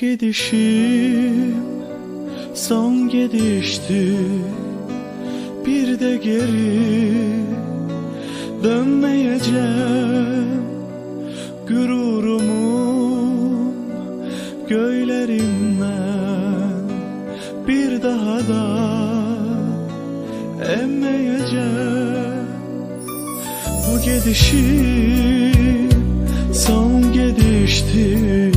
gidişim son gidişti Bir de geri dönmeyeceğim. Gururumun göylerinden Bir daha da emmeyeceğim. Bu gidişim son gidişti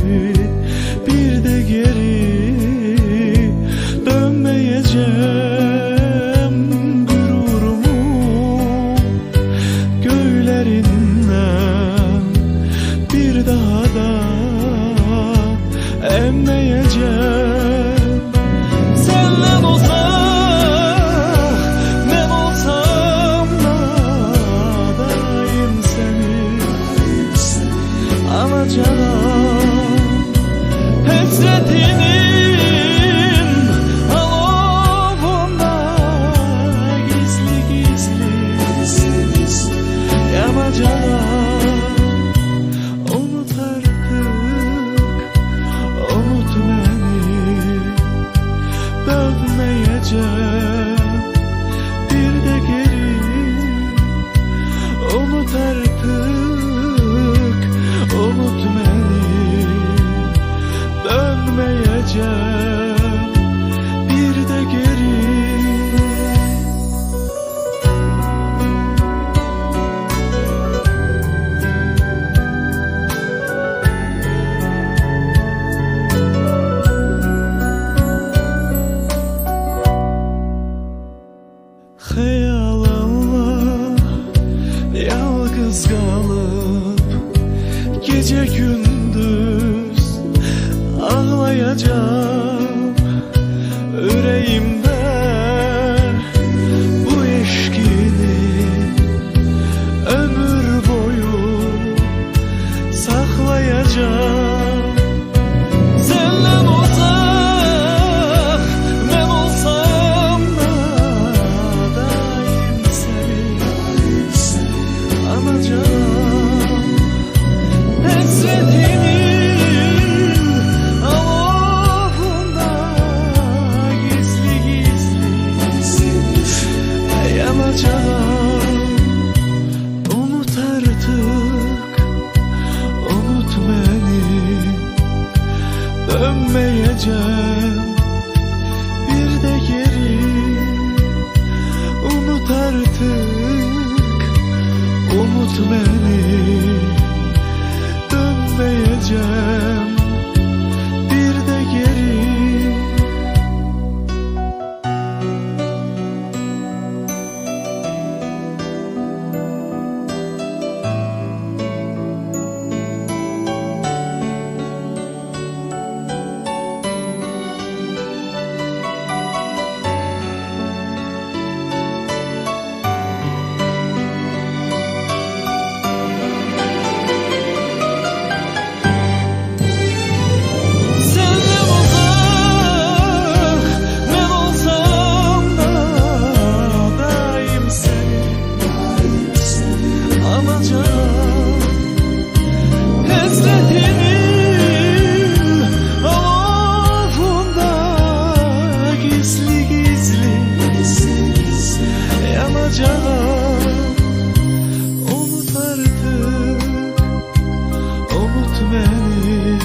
dövmeyeceğim Bir de geri unut artık gece gündüz ağlayacağım Kırılacağım Umut beni. Dönmeyeceğim Bir de geri. Unut artık beni. Dönmeyeceğim. olacak Unut artık Unut beni